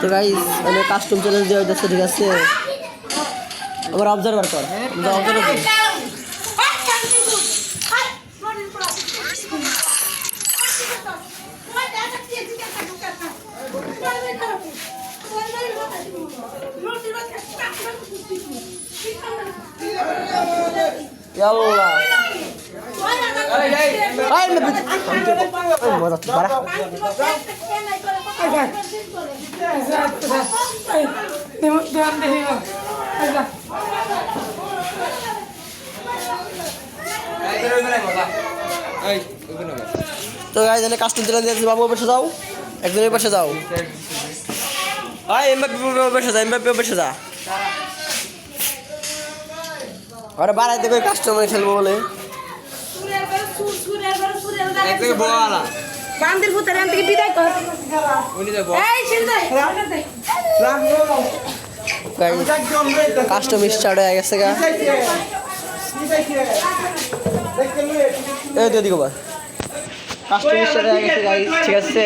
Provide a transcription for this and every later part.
তো গাইস মানে custom challenge দেওয়া যাচ্ছে ঠিক আছে আবার অবজার্ভার কর অবজার্ভার কর আই না মজা বাড়া তো গাইস এখানে কাস্টম চ্যালেঞ্জ দিয়েছে বাবু পাশে যাও। একজন ওই পাশে যাও। আয় এমবাপি পাশে যা এমবাপি পাশে যা। আরে বাড়াই দেবে কাস্টমার খেলব বলে। বান্দির ভূতের এখান থেকে বিদায় কর। এই হয়ে গেছে গা। এই দিকে বা কাস্টম স্টার্ট হয়ে গেছে গাইস ঠিক আছে?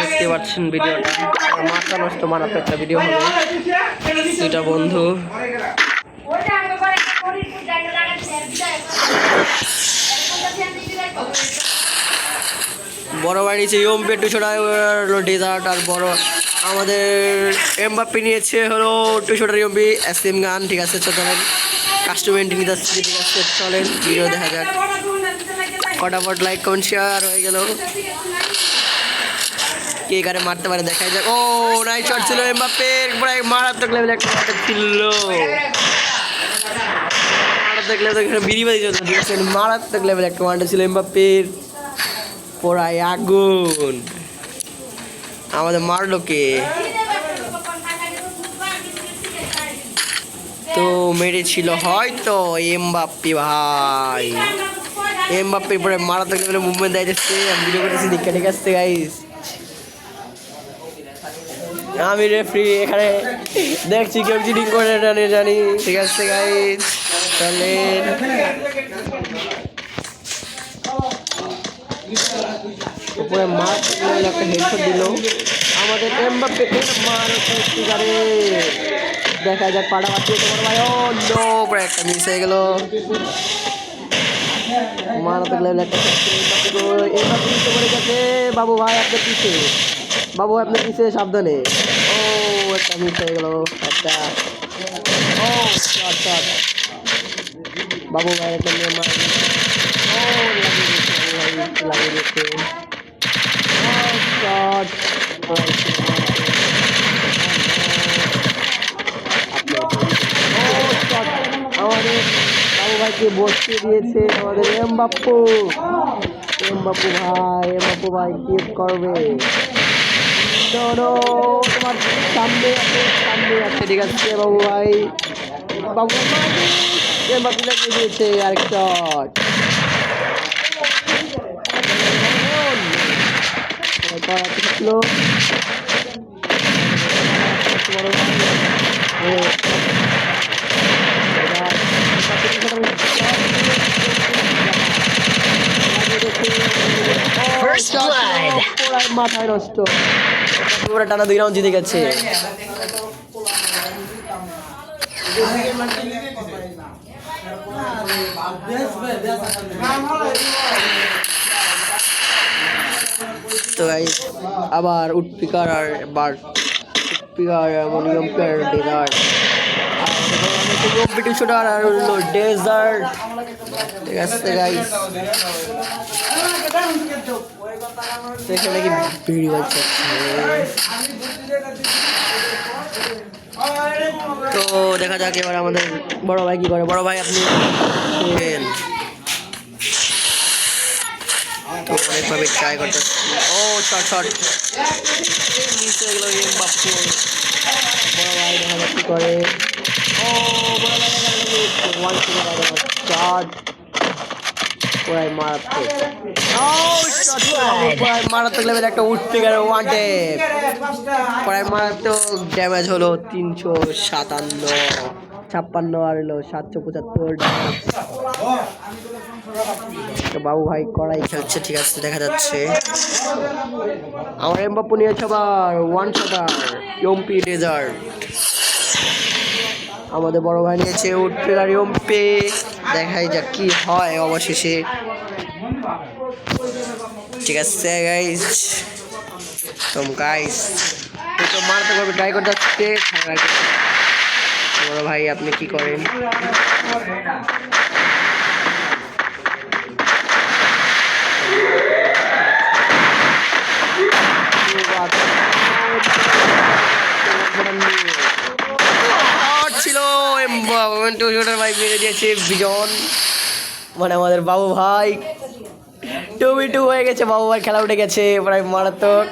দেখতে পাচ্ছেন ভিডিওটা। মাথা নষ্ট, মারাত্মক একটা ভিডিও হবে দুইটা বন্ধু। বড় বাড়ি নিয়েছে ইয়ম পেটু ছোটা ডেজার্ট আর বড় আমাদের এমবাপ্পি নিয়েছে হলো টুশোটার ইয়ম্পি, এসএম গান, ঠিক আছে চলেন। কাস্টমার নিতে আসছে, ঠিক আছে, চলেন ভিডিও দেখা যাক। ফটাফট লাইক কমেন্ট শেয়ার হয়ে গেল। কে কারে মারতে পারে দেখা যাক। ও নাই শট ছিল এমবাপ্পের পুরো মারাত্মক লেভেল একটা ছিল। মারাত্মক লেভেল একটা বিড়ি বাজি চলছে। মারাত্মক লেভেল একটা মারটা ছিল এমবাপ্পের। পোড়ায় আগুন। আমাদের মারলো তো মেরেছিল হয়তো এমবাপ্পি ভাই। এমবাপ্পি পরে মারাত্মক লেভেলে মুভমেন্ট আমি ভিডিও করতেছি দিকে ঠিক আছে গাইস আমি রেফ্রি এখানে দেখছি কেউ চিটিং করে জানি, ঠিক আছে গাইস তাহলে উপরে মার একটা হেডশট দিল। আমাদের এমবাপ্পে এর মার সত্যিকারে দেখা যাক পাড়া বাঁচিয়ে তোমার ভাই। ও নো পরে একটা মিস হয়ে গেল। মারাত্মক লেভেল একটা এমবাপ্পে পড়ে গেছে। বাবু ভাই, আপনার পিছে। বাবু, আপনার পিছে, সাবধানে। ও, একটা মিস হয়ে গেল। একটা। ও শট শট বাবু ভাই একটা নিয়ে মার লাগিয়ে Oh, shot. আমাদের বাবু ভাইকে বসতে দিয়েছে আমাদের এম বাপ্পু এম বাপ্পু ভাই এম বাপ্পু ভাই কি করবে তোমার সামনে আছে সামনে আছে ঠিক আছে বাবু ভাই বাবু ভাই এম বাপ্পু লাগিয়ে দিয়েছে আরেক শট মাথায় নষ্ট টানা দুই রাউন্ড জিতে গেছে তো আবার উটপিকার আর বার উটপিকার অ্যামোনিয়াম পেয়ার ডেজার্ট কম্পিটিশন আর ডেজার্ট ঠিক আছে গাইস সেখানে কি ভিড় বাজছে তো দেখা যাক এবার আমাদের বড় ভাই কি করে। বড় ভাই, আপনি অনেকভাবে ট্রাই করতে ও বাপ্পু বড় ভাই দেখা করে। ও, বড় ভাই পুরাই মারাত্মক। মারাত্মক লেভেল একটা উঠতে গেল ওয়ান টেপ প্রায় মারাত্মক ড্যামেজ হলো তিনশো সাতান্ন। ছাপ্পান্ন আর হলো সাতশো পঁচাত্তর বাবু ভাই কড়াই খেলছে ঠিক আছে দেখা যাচ্ছে। আমার এমবাপ্পু নিয়েছে আবার ওয়ান শটার ইয়ম্পি ডেজার্ট আমাদের বড় ভাই নিয়েছে উঠপিলার ইয়ম্পি। দেখাই যাক কি হয় অবশেষে। ঠিক আছে গাইজ তো গাইজ তো মারতে পারবে ট্রাই করতে লাগে। বড় ভাই, আপনি কি করেন? Shot ছিল টু শুটার ভাই মেরে দিয়েছে, বিজন। মানে আমাদের বাবু ভাই টু বি টু হয়ে গেছে, বাবু ভাই খেলা উঠে গেছে প্রায় মারাত্মক।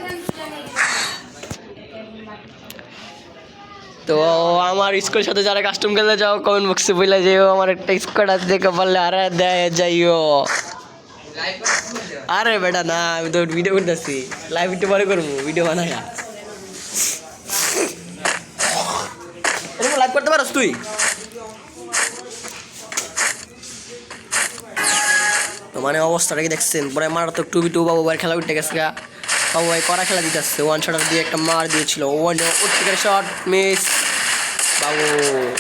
তো আমার স্কুলের সাথে যারা কাস্টম খেলতে যাও কমেন্ট বক্সে বলে যেও, আমার একটা স্কোয়াড আছে, দেখে পারলে আরে, দেয়, যাইও। আরে বেটা, না, আমি তো ভিডিও করতেছি। লাইভ ভিডিও পরে করব ভিডিও বানাই এরকম লাইভ করতে পারস তুই? তো মানে অবস্থাটা কি দেখছেন? পরে মারাত্মক টু বি টু বাবু ভাই খেলা উঠে গেছে বাবু ভাই করা খেলা দিতে আসছে ওয়ান শটার দিয়ে একটা মার দিয়েছিল। ওয়ান উঠতে শট মিস বাবু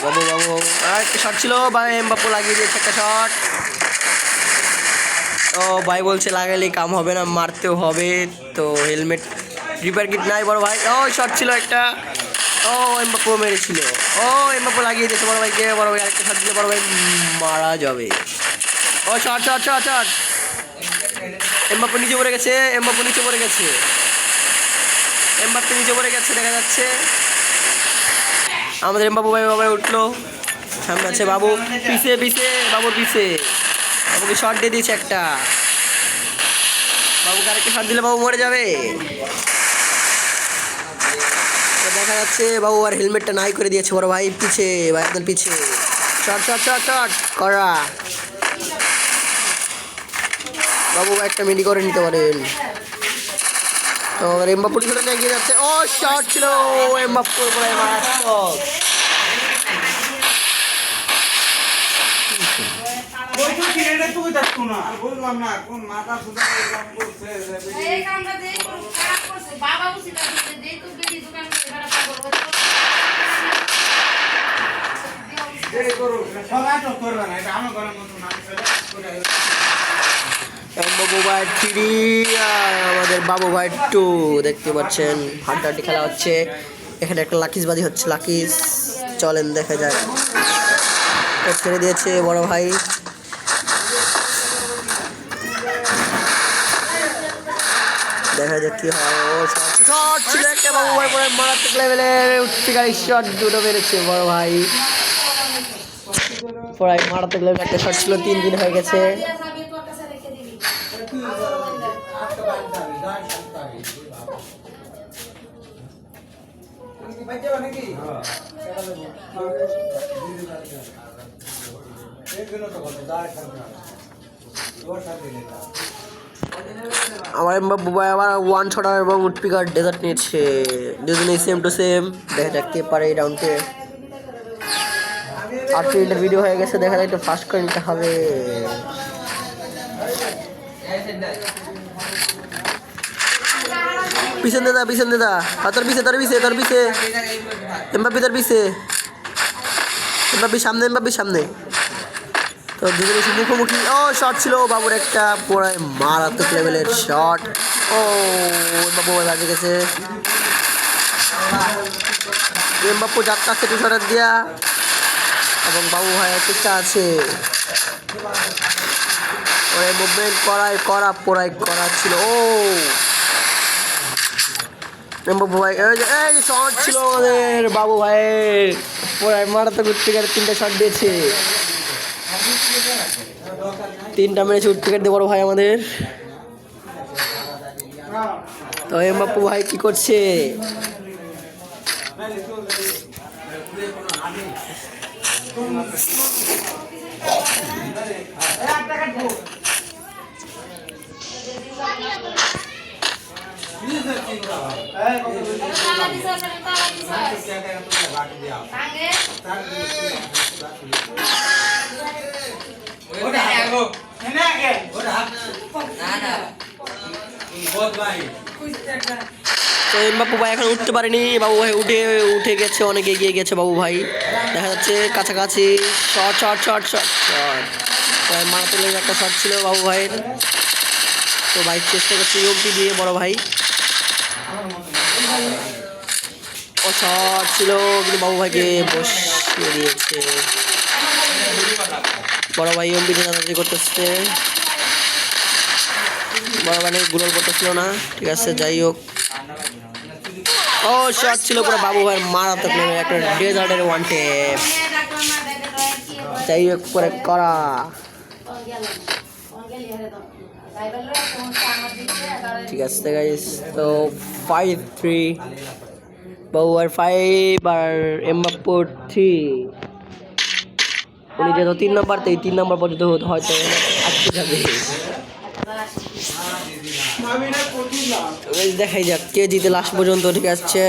বাবু বাবু আর একটা শট ছিল, ভাই বাবু লাগিয়ে দিয়েছে একটা শট ও ভাই বলছে লাগালেই কাম হবে না, মারতেও হবে। তো হেলমেট রিপেয়ার কিট নাই বড় ভাই। ও শট ছিল একটা। ও এমবাপু মেরেছিল। ও এমবাপু লাগিয়ে দিয়েছে বড় ভাইকে, বড় ভাই আরেকটা শট দিলে বড় ভাই মারা যাবে। ও shot shot shot shot Mbappe নিচে পড়ে গেছে এমবাপু নিচে পড়ে গেছে। এমবাপু নিচে পড়ে গেছে, দেখা যাচ্ছে। আমাদের এমবাপু ভাই বাবা উঠল। সামনে আছে বাবু পিছে পিছে বাবুর পিছে বাবুকে শট দিয়ে দিয়েছে একটা। বাবুকে আরেকটা শট দিলে বাবু মরে যাবে। দেখা যাচ্ছে বাবু আর হেলমেটটা নাই করে দিয়েছে বড় ভাই। পিছে ভাই একদম পিছে। শট শট শট শট করা। বাবু একটা মিডি করে নিতে পারেন। তো এমবাপুর ছোট এগিয়ে যাচ্ছে। ও শট ছিল। এমবাপুর বলে মারাত্মক বইতো কিনে তুই দেখতো না বুঝলাম না কোন মাথা ফুটা এরকম করছে এই কামটা দিয়ে কোনো খারাপ করছে। বাবা বুঝি না দিতে, যেই তো বেশি দোকান করে বেড়া পাগল হয়ে গেল। এই করো সবাই তো করবে না এটা আমার ঘরের মতো না করে বাবু ভাই আমাদের বাবু ভাই টু, দেখতে পাচ্ছেন, হাড্ডাহাড্ডি খেলা হচ্ছে। এখানে একটা লাকিস বাজি হচ্ছে লাকিস চলেন, দেখা যাক। ছেড়ে দিয়েছে বড় ভাই। দেখা যাক কি হয়। বাবু ভাই মারাত্মক লেভেলের উচ্চকারী শট দুটো মেরেছে বড় ভাই। প্রায় মারাত্মক লেভেলের একটা শট ছিল, তিন দিন হয়ে গেছে। আমার বাবু ভাই আবার ওয়ান ছটা এবং উডপিকার ডেজার্ট নিয়েছে দুজনেই সেম টু সেম দেখা যাক কে পারে এই রাউন্ডে আট মিনিটের ভিডিও হয়ে গেছে, দেখা যায় একটু ফাস্ট করে নিতে হবে। পিছন দাদা পিছন দাদা আর তোর পিছে তোর পিছে তোর পিছে। এমবাপি তোর পিছে। এমবাপি সামনে এমবাপি সামনে। তো দুজনে মুখোমুখি। ও শট ছিল। বাবুর একটা পুরাই মারাত্মক লেভেলের শট ও বাবু বাজে গেছে। এমবাপু যাত্রা সেটু শটার দিয়া। এবং বাবু ভাই চেষ্টা আছে। ওই মুভমেন্ট করাই করা পোড়াই করা ছিল। ও! এমবাপু ভাই, এই শট ছিল আমাদের বাবু ভাইয়ের। পোড়াই মারাত্মক উত্তেকার তিনটা শট দিয়েছে। তিনটা মেরেছে উঠপিকার দিয়ে বড় ভাই আমাদের। তো এমবাপ্পু ভাই কি করছে? তালা দিছে, তালা দিছে। ভাঙে। ওটা এনে আগে তো বাবু ভাই এখন উঠতে পারেনি, বাবু ভাই উঠে উঠে গেছে, অনেক এগিয়ে গেছে বাবু ভাই। দেখা যাচ্ছে কাছাকাছি short short short short short লেগে একটা শর্ট ছিল বাবু ভাইয়ের। তো ভাই চেষ্টা করছে ইয়মটি দিয়ে, বড় ভাই। ও শর্ট ছিল, কিন্তু বাবু ভাইকে বসিয়ে দিয়েছে। বড় ভাই ইয়মটি জানাজানি করতেছে। বড় ভাই গুলোর করতেছিল না, ঠিক আছে, যাই হোক। ও শট ছিল পুরো বাবু ভাইয়ের মারাত্মক নেমে একটা ডেজার্টের ওয়ান টেপ? যাই হোক করে করা। ঠিক আছে গাইস তো ফাইভ থ্রি বাবু আর ফাইভ আর এমবাপ্পুর থ্রি উনি যেহেতু তিন নম্বর তো এই তিন নম্বর পর্যন্ত হয়তো আটকে যাবে আমি না প্রচুর লাভ তো guys, দেখাই যাক, কে জিতে লাস্ট পর্যন্ত ঠিক আছে।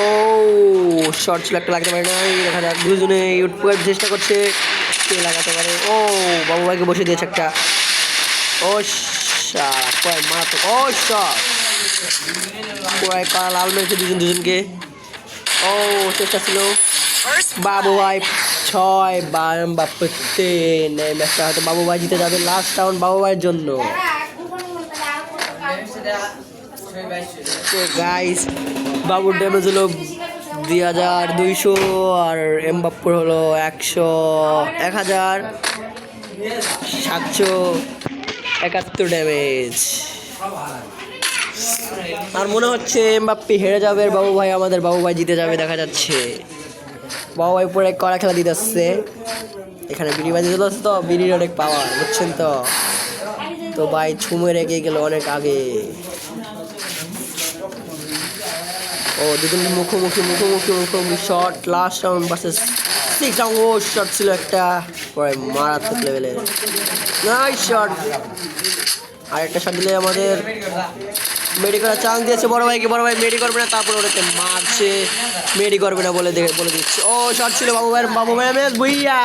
ও শর্ট ছিল একটা লাগতে পারে না দেখা যাক, দুজনে চেষ্টা করছে, কে লাগাতে পারে? ও বাবু ভাইকে বসে দিয়েছে একটা। ও শালা মারাত্মক, ও শট কয় করা লাল মেরেছে দুজন দুজনকে। ও, চেষ্টা ছিল। বাবু ভাই ছয় বার বাপ্পু তিন এই ম্যাচটা হয়তো বাবু ভাই জিতে যাবে লাস্ট রাউন্ড বাবু ভাইয়ের জন্য। গাইস বাবুর ড্যামেজ হলো দুই হাজার দুইশো আর এমবাপ্পুর হলো একশো এক হাজার সাতশো একাত্তর ড্যামেজ আর মনে হচ্ছে এমবাপ্পি হেরে যাবে বাবু ভাই আমাদের বাবু ভাই জিতে যাবে, দেখা যাচ্ছে। বাবু ভাই পরে কড়া খেলা দিতে আসছে। এখানে বিড়ি বাজি দিতে তো, বিড়ির অনেক পাওয়ার বুঝছেন তো? তো ভাই ছুমে রেখে গেল অনেক আগে। ও দুজন মুখোমুখি মুখোমুখি মুখোমুখি shot last round versus six round ও শট ছিল একটা, পরে মারাত্মক লেভেলের নাইস শট আর একটা শট দিলে আমাদের মেডি করার চান্স দিয়েছে বড় ভাইকে, বড় ভাই মেডি করবে না, তারপর ওটাকে মারছে। মেডি করবে না বলে দেখে, বলে দিচ্ছে। ও শট ছিল বাবু ভাইয়ের বাবু ভাইয়ের ভুইয়া।